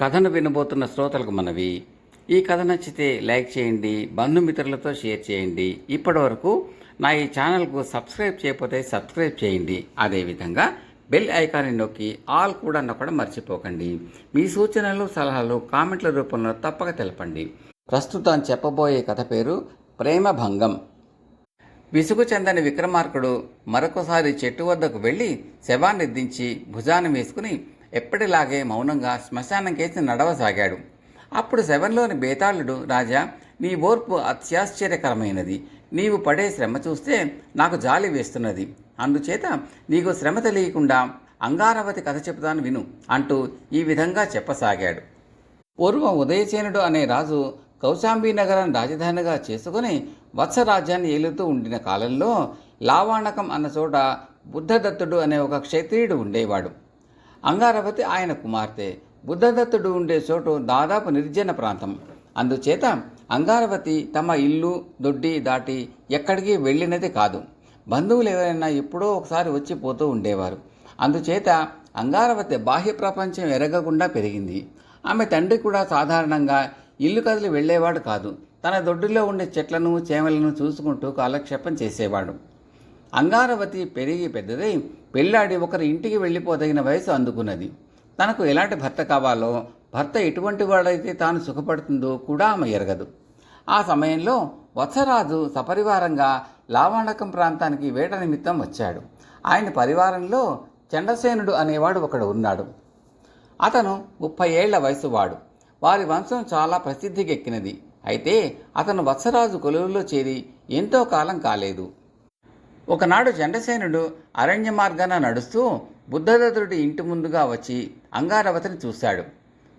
కథను వినబోతున్న శ్రోతలకు మనవి. ఈ కథ నచ్చితే లైక్ చేయండి బంధుమిత్రులతో షేర్ చేయండి. ఇప్పటి వరకు నా ఈ ఛానల్కు సబ్స్క్రైబ్ చేయకపోతే సబ్స్క్రైబ్ చేయండి. అదేవిధంగా బెల్ ఐకాన్ని నొక్కి ఆల్ కూడా నొక్కడం మర్చిపోకండి. మీ సూచనలు సలహాలు కామెంట్ల రూపంలో తప్పక తెలపండి. ప్రస్తుతం చెప్పబోయే కథ పేరు ప్రేమభంగం. విసుగు చెందని విక్రమార్కుడు మరొకసారి చెట్టు వద్దకు వెళ్ళి శవాన్ని దించి భుజాన్ని వేసుకుని ఎప్పటిలాగే మౌనంగా శ్మశానం కేసి నడవసాగాడు. అప్పుడు శవంలోని బేతాళుడు రాజా నీ ఓర్పు అత్యాశ్చర్యకరమైనది. నీవు పడే శ్రమ చూస్తే నాకు జాలి వేస్తున్నది. అందుచేత నీకు శ్రమ తెలియకుండా అంగారవతి కథ చెబుతాను విను అంటూ ఈ విధంగా చెప్పసాగాడు. పూర్వం ఉదయసేనుడు అనే రాజు కౌశాంబీ నగరాన్ని రాజధానిగా చేసుకుని వత్సరాజ్యాన్ని ఏలుతూ ఉండిన కాలంలో లావాణకం అన్న చోట బుద్ధదత్తుడు అనే ఒక క్షత్రియుడు ఉండేవాడు. అంగారవతి ఆయన కుమార్తె. బుద్ధదత్తుడు ఉండే చోటు దాదాపు నిర్జన ప్రాంతం. అందుచేత అంగారవతి తమ ఇల్లు దొడ్డి దాటి ఎక్కడికి వెళ్ళినది కాదు. బంధువులు ఎవరైనా ఎప్పుడో ఒకసారి వచ్చి పోతూ ఉండేవారు. అందుచేత అంగారవతి బాహ్య ప్రపంచం ఎరగకుండా పెరిగింది. ఆమె తండ్రి కూడా సాధారణంగా ఇల్లు కదిలి వెళ్ళేవాడు కాదు. తన దొడ్డిలో ఉండే చెట్లను చేమలను చూసుకుంటూ కాలక్షేపం చేసేవాడు. అంగారవతి పెరిగి పెద్దదై పెళ్ళాడి ఒకరి ఇంటికి వెళ్ళిపోదగిన వయసు అందుకున్నది. తనకు ఎలాంటి భర్త కావాలో భర్త ఎటువంటి వాడైతే తాను సుఖపడుతుందో కూడా ఆమె ఎరగదు. ఆ సమయంలో వత్సరాజు సపరివారంగా లావాణకం ప్రాంతానికి వేట నిమిత్తం వచ్చాడు. ఆయన పరివారంలో చండసేనుడు అనేవాడు ఒకడు ఉన్నాడు. అతను ముప్పై ఏళ్ళ వయసు వాడు. వారి వంశం చాలా ప్రసిద్ధికెక్కినది. అయితే అతను వత్సరాజు కొలువులో చేరి ఎంతో కాలం కాలేదు. ఒకనాడు చండసేనుడు అరణ్య మార్గాన నడుస్తూ బుద్ధదత్తుడి ఇంటి ముందుగా వచ్చి అంగారవతిని చూశాడు.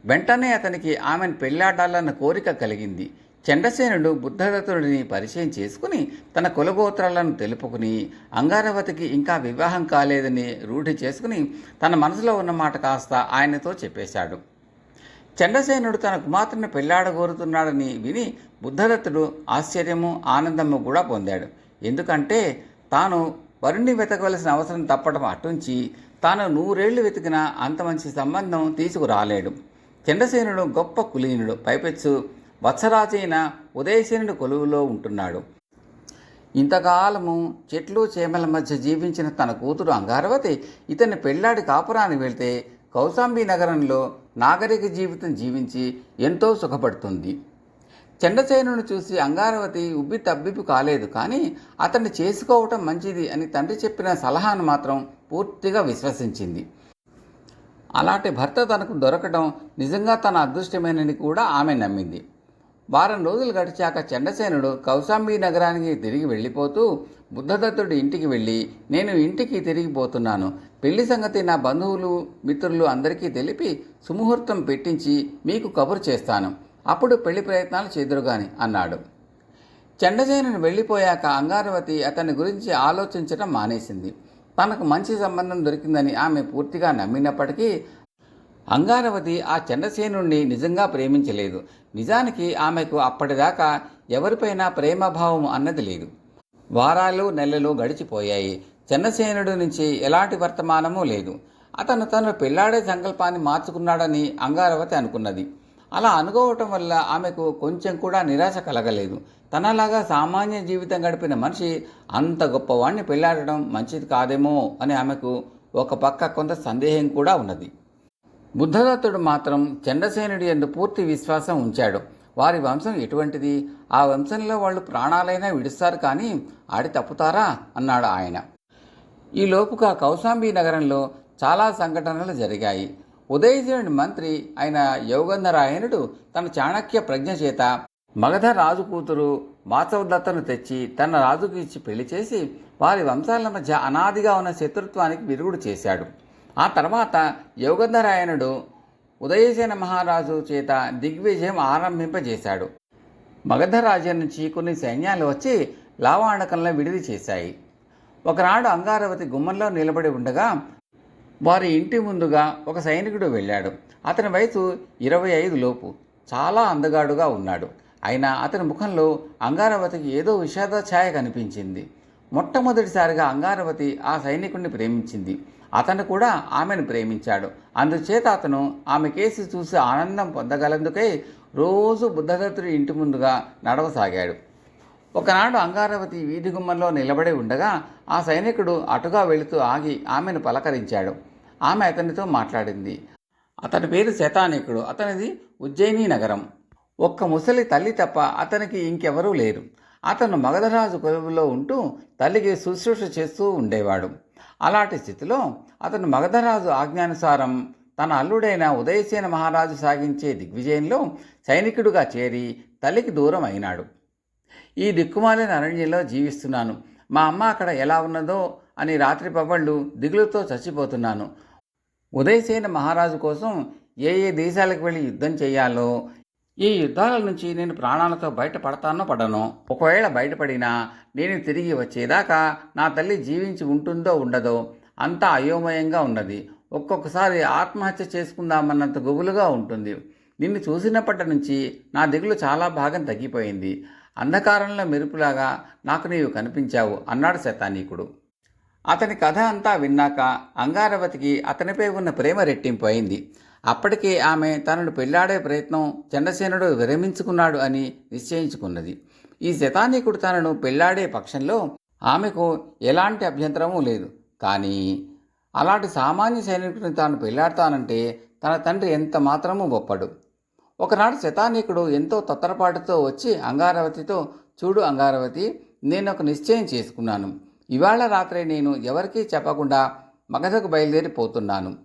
వెంటనే అతనికి ఆమెను పెళ్ళాడాలన్న కోరిక కలిగింది. చండసేనుడు బుద్ధదత్తుడిని పరిచయం చేసుకుని తన కులగోత్రాలను తెలుపుకుని అంగారవతికి ఇంకా వివాహం కాలేదని రూఢి చేసుకుని తన మనసులో ఉన్న మాట కాస్త ఆయనతో చెప్పేశాడు. చండసేనుడు తన కుమార్తెను పెళ్ళాడగోరుతున్నాడని విని బుద్ధదత్తుడు ఆశ్చర్యము ఆనందము కూడా పొందాడు. ఎందుకంటే తాను వరుణ్ణి వెతకవలసిన అవసరం తప్పటం అటుంచి తాను నూరేళ్ళు వెతికినా అంత మంచి సంబంధం తీసుకురాలేడు. చండసేనుడు గొప్ప కులీనుడు. పైపెచ్చు వత్సరాజైన ఉదయసేనుడు కొలువులో ఉంటున్నాడు. ఇంతకాలము చెట్లు చేమల మధ్య జీవించిన తన కూతురు అంగారవతి ఇతన్ని పెళ్ళాడి కాపురానికి వెళ్తే కౌశాంబి నగరంలో నాగరిక జీవితం జీవించి ఎంతో సుఖపడుతుంది. చండసేనుని చూసి అంగారవతి ఉబ్బి తబ్బిబ్బి కాలేదు కానీ అతన్ని చేసుకోవటం మంచిది అని తండ్రి చెప్పిన సలహాను మాత్రం పూర్తిగా విశ్వసించింది. అలాంటి భర్త తనకు దొరకడం నిజంగా తన అదృష్టమేనని కూడా ఆమె నమ్మింది. వారం రోజులు గడిచాక చండసేనుడు కౌశాంబి నగరానికి తిరిగి వెళ్ళిపోతూ బుద్ధదత్తుడి ఇంటికి వెళ్ళి నేను ఇంటికి తిరిగిపోతున్నాను పెళ్ళి సంగతి నా బంధువులు మిత్రులు అందరికీ తెలిపి సుముహూర్తం పెట్టించి మీకు కబురు చేస్తాను. అప్పుడు పెళ్ళి ప్రయత్నాలు చేదురుగాని అన్నాడు. చండసేనుని వెళ్ళిపోయాక అంగారవతి అతని గురించి ఆలోచించడం మానేసింది. తనకు మంచి సంబంధం దొరికిందని ఆమె పూర్తిగా నమ్మినప్పటికీ అంగారవతి ఆ చండసేనుణ్ణి నిజంగా ప్రేమించలేదు. నిజానికి ఆమెకు అప్పటిదాకా ఎవరిపైనా ప్రేమభావం అన్నది లేదు. వారాలు నెలలు గడిచిపోయాయి. చంద్రసేనుడి నుంచి ఎలాంటి వర్తమానమూ లేదు. అతను తను పెళ్ళాడే సంకల్పాన్ని మార్చుకున్నాడని అంగారవతి అనుకున్నది. అలా అనుకోవటం వల్ల ఆమెకు కొంచెం కూడా నిరాశ కలగలేదు. తనలాగా సామాన్య జీవితం గడిపిన మనిషి అంత గొప్పవాణ్ణి పెళ్ళాడడం మంచిది కాదేమో అని ఆమెకు ఒక పక్క కొంత సందేహం కూడా ఉన్నది. బుద్ధదత్తుడు మాత్రం చండసేనుడి ఎందు పూర్తి విశ్వాసం ఉంచాడు. వారి వంశం ఎటువంటిది? ఆ వంశంలో వాళ్ళు ప్రాణాలైనా విడుస్తారు కానీ ఆడి తప్పుతారా? అన్నాడు ఆయన. ఈ లోపుగా కౌశాంబీ నగరంలో చాలా సంఘటనలు జరిగాయి. ఉదయసేనుడి మంత్రి అయిన యోగంధరాయణుడు తన చాణక్య ప్రజ్ఞ చేత మగధ రాజు కూతురు వాసవదత్తను తెచ్చి తన రాజుకు ఇచ్చి పెళ్ళి చేసి వారి వంశాల మధ్య అనాదిగా ఉన్న శత్రుత్వానికి విరుగుడు చేశాడు. ఆ తర్వాత యోగంధరాయణుడు ఉదయసేన మహారాజు చేత దిగ్విజయం ఆరంభింపజేశాడు. మగధ రాజ్యం నుంచి కొన్ని సైన్యాలు వచ్చి లావాణకంలో విడిది చేశాయి. ఒకనాడు అంగారవతి గుమ్మంలో నిలబడి ఉండగా వారి ఇంటి ముందుగా ఒక సైనికుడు వెళ్ళాడు. అతని వయసు ఇరవై ఐదు లోపు. చాలా అందగాడుగా ఉన్నాడు. అయినా అతని ముఖంలో అంగారవతికి ఏదో విషాద ఛాయ కనిపించింది. మొట్టమొదటిసారిగా అంగారవతి ఆ సైనికుడిని ప్రేమించింది. అతను కూడా ఆమెను ప్రేమించాడు. అందుచేత అతను ఆమె కేసు చూసి ఆనందం పొందగలందుకై రోజు బుద్ధదత్తుడి ఇంటి ముందుగా నడవసాగాడు. ఒకనాడు అంగారవతి వీధి గుమ్మంలో నిలబడి ఉండగా ఆ సైనికుడు అటుగా వెళుతూ ఆగి ఆమెను పలకరించాడు. ఆమె అతనితో మాట్లాడింది. అతని పేరు శతానికుడు. అతనిది ఉజ్జయిని నగరం. ఒక్క ముసలి తల్లి తప్ప అతనికి ఇంకెవరూ లేరు. అతను మగధరాజు కొలువులో ఉంటూ తల్లికి శుశ్రూష చేస్తూ ఉండేవాడు. అలాంటి స్థితిలో అతను మగధరాజు ఆజ్ఞానుసారం తన అల్లుడైన ఉదయసేన మహారాజు సాగించే దిగ్విజయంలో సైనికుడుగా చేరి తల్లికి దూరం అయినాడు ఈ దిక్కుమాలిన అరణ్యంలో జీవిస్తున్నాను. మా అమ్మ అక్కడ ఎలా ఉన్నదో అని రాత్రి పవళ్ళు దిగులుతో చచ్చిపోతున్నాను. ఉదయసేన మహారాజు కోసం ఏ ఏ దేశాలకు వెళ్ళి యుద్ధం చేయాలో ఈ యుద్ధాల నుంచి నేను ప్రాణాలతో బయటపడతానో పడను ఒకవేళ బయటపడినా నేను తిరిగి వచ్చేదాకా నా తల్లి జీవించి ఉంటుందో ఉండదో అంతా అయోమయంగా ఉన్నది. ఒక్కొక్కసారి ఆత్మహత్య చేసుకుందామన్నంత గుబులుగా ఉంటుంది. నిన్ను చూసినప్పటి నుంచి నా దిగులు చాలా భాగం తగ్గిపోయింది. అంధకారంలో మెరుపులాగా నాకు నీవు కనిపించావు అన్నాడు శతానీకుడు. అతని కథ అంతా విన్నాక అంగారవతికి అతనిపై ఉన్న ప్రేమ రెట్టింపు అయింది. అప్పటికే ఆమె తనను పెళ్ళాడే ప్రయత్నం చంద్రసేనుడు విరమించుకున్నాడు అని నిశ్చయించుకున్నది. ఈ శతానీకుడు తనను పెళ్ళాడే పక్షంలో ఆమెకు ఎలాంటి అభ్యంతరమూ లేదు. కానీ అలాంటి సామాన్య సైనికుడిని తాను పెళ్ళాడతానంటే తన తండ్రి ఎంత మాత్రమూ గొప్పడు ఒకనాడు శతానీకుడు ఎంతో తత్తరపాటుతో వచ్చి అంగారవతితో చూడు అంగారవతి నేను ఒక నిశ్చయం చేసుకున్నాను. ఇవాళ రాత్రి నేను ఎవరికీ చెప్పకుండా మగధకు బయలుదేరిపోతున్నాను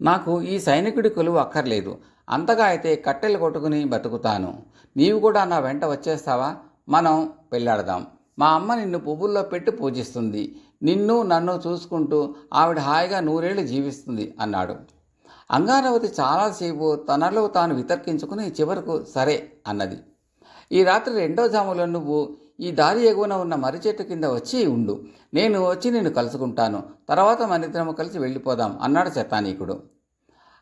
నాకు ఈ సైనికుడి కొలువు అక్కర్లేదు. అంతగా అయితే కట్టెలు కొట్టుకుని బతుకుతాను. నీవు కూడా నా వెంట వచ్చేస్తావా? మనం పెళ్ళాడదాం మా అమ్మ నిన్ను పువ్వుల్లో పెట్టి పూజిస్తుంది. నిన్ను నన్ను చూసుకుంటూ ఆవిడ హాయిగా నూరేళ్ళు జీవిస్తుంది అన్నాడు. అంగారవతి చాలాసేపు తనలో తాను వితర్కించుకుని చివరకు సరే అన్నది. ఈ రాత్రి రెండో జాములో నువ్వు ఈ దారి ఎగువన ఉన్న మర్రి చెట్టు కింద వచ్చి ఉండు. నేను వచ్చి నిన్ను కలుసుకుంటాను. తర్వాత మనిద్దరము కలిసి వెళ్ళిపోదాం అన్నాడు శతానీకుడు.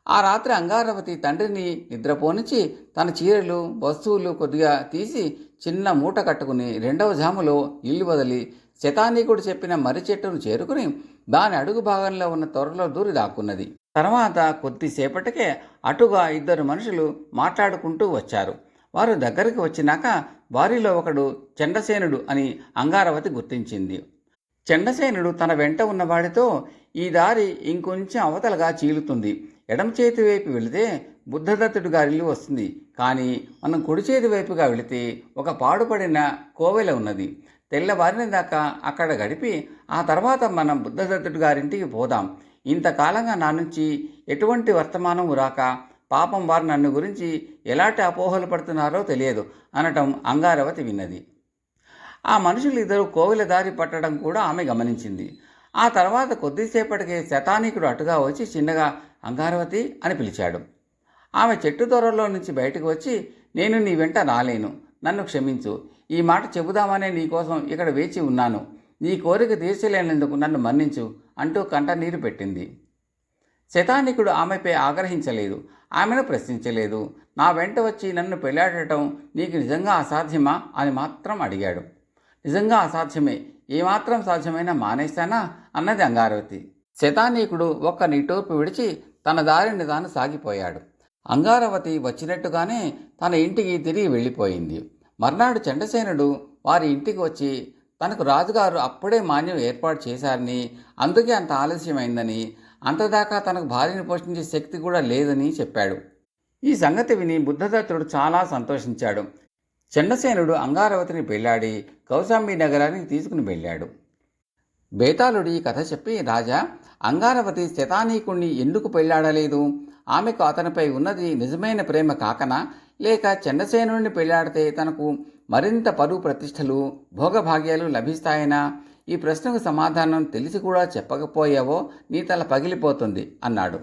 ఆ రాత్రి అంగారవతి తండ్రిని నిద్రపోనిచ్చి తన చీరలు వస్తువులు కొద్దిగా తీసి చిన్న మూట కట్టుకుని రెండవ జాములో ఇల్లు వదిలి శతానీకుడు చెప్పిన మర్రి చెట్టును చేరుకుని దాని అడుగు భాగంలో ఉన్న త్వరలో దూరి దాక్కున్నది. తర్వాత కొద్దిసేపటికే అటుగా ఇద్దరు మనుషులు మాట్లాడుకుంటూ వచ్చారు. వారు దగ్గరికి వచ్చినాక వారిలో ఒకడు చండసేనుడు అని అంగారవతి గుర్తించింది. చండసేనుడు తన వెంట ఉన్నవాడితో ఈ దారి ఇంకొంచెం అవతలగా చీలుతుంది. ఎడమ చేతి వైపు వెళితే బుద్ధదత్తుడు గారిల్లు వస్తుంది. కానీ మనం కుడి చేతి వైపుగా వెళితే ఒక పాడుపడిన కోవెల ఉన్నది. తెల్లవారిన దాకా అక్కడ గడిపి ఆ తర్వాత మనం బుద్ధదత్తుడు గారింటికి పోదాం. ఇంతకాలంగా నా నుంచి ఎటువంటి వర్తమానం రాక పాపం వారు నన్ను గురించి ఎలాంటి అపోహలు పడుతున్నారో తెలియదు అనటం అంగారవతి విన్నది. ఆ మనుషులు ఇద్దరు కోవిల దారి పట్టడం కూడా ఆమె గమనించింది. ఆ తర్వాత కొద్దిసేపటికే శతానీకుడు అటుగా వచ్చి చిన్నగా అంగారవతి అని పిలిచాడు. ఆమె చెట్టు దొరలో నుంచి బయటకు వచ్చి నేను నీ వెంట రాలేను నన్ను క్షమించు ఈ మాట చెబుదామనే నీకోసం ఇక్కడ వేచి ఉన్నాను నీ కోరిక తీర్చలేనందుకు నన్ను మన్నించు అంటూ కంట నీరు పెట్టింది. శతానికుడు ఆమెపై ఆగ్రహించలేదు. ఆమెను ప్రశ్నించలేదు. నా వెంట వచ్చి నన్ను పెళ్ళాడటం నీకు నిజంగా అసాధ్యమా? అని మాత్రం అడిగాడు. నిజంగా అసాధ్యమే. ఏమాత్రం సాధ్యమైనా మానేశానా? అన్నది అంగారవతి. శతానీకుడు ఒక్క నిటూర్పు విడిచి తన దారిని తాను సాగిపోయాడు. అంగారవతి వచ్చినట్టుగానే తన ఇంటికి తిరిగి వెళ్ళిపోయింది. మర్నాడు చండసేనుడు వారి ఇంటికి వచ్చి తనకు రాజుగారు అప్పుడే మాన్యం ఏర్పాటు చేశారని అందుకే అంత ఆలస్యమైందని అంతదాకా తనకు భార్యను పోషించే శక్తి కూడా లేదని చెప్పాడు. ఈ సంగతి విని బుద్ధదత్తుడు చాలా సంతోషించాడు. చండసేనుడు అంగారవతిని పెళ్ళాడి కౌశాంబి నగరానికి తీసుకుని వెళ్ళాడు. బేతాళుడు ఈ కథ చెప్పి రాజా అంగారవతి శతానీకుణ్ణి ఎందుకు పెళ్ళాడలేదు ఆమెకు అతనిపై ఉన్నది నిజమైన ప్రేమ కాకనా? లేక చండసేనుడిని పెళ్ళాడితే తనకు మరింత పరువు ప్రతిష్టలు భోగభాగ్యాలు లభిస్తాయనా? ఈ ప్రశ్నకు సమాధానం తెలిసి కూడా చెప్పకపోయావో నీ తల పగిలిపోతుంది అన్నాడు.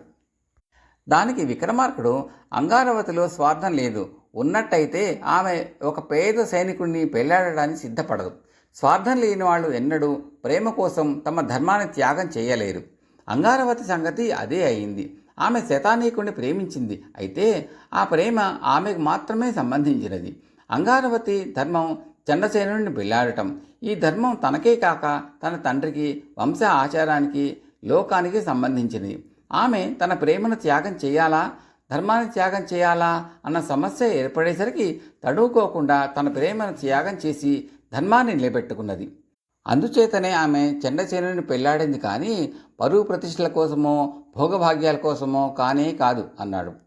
దానికి విక్రమార్కుడు అంగారవతిలో స్వార్థం లేదు. ఉన్నట్టయితే ఆమె ఒక పేద సైనికుడిని పెళ్ళాడడానికి సిద్ధపడదు. స్వార్థం లేని వాళ్ళు ఎన్నడూ ప్రేమ కోసం తమ ధర్మాన్ని త్యాగం చేయలేరు. అంగారవతి సంగతి అదే అయింది. ఆమె శతానీకుడిని ప్రేమించింది. అయితే ఆ ప్రేమ ఆమెకు మాత్రమే సంబంధించినది. అంగారవతి ధర్మం చండసేనుడిని పెళ్ళాడటం ఈ ధర్మం తనకే కాక తన తండ్రికి వంశ ఆచారానికి లోకానికి సంబంధించింది ఆమె తన ప్రేమను త్యాగం చేయాలా? ధర్మాన్ని త్యాగం చేయాలా? అన్న సమస్య ఏర్పడేసరికి తడువుకోకుండా తన ప్రేమను త్యాగం చేసి ధర్మాన్ని నిలబెట్టుకున్నది. అందుచేతనే ఆమె చండసేనుని పెళ్ళాడింది కానీ పరువు ప్రతిష్టల కోసమో భోగభాగ్యాల కోసమో కానే కాదు అన్నాడు.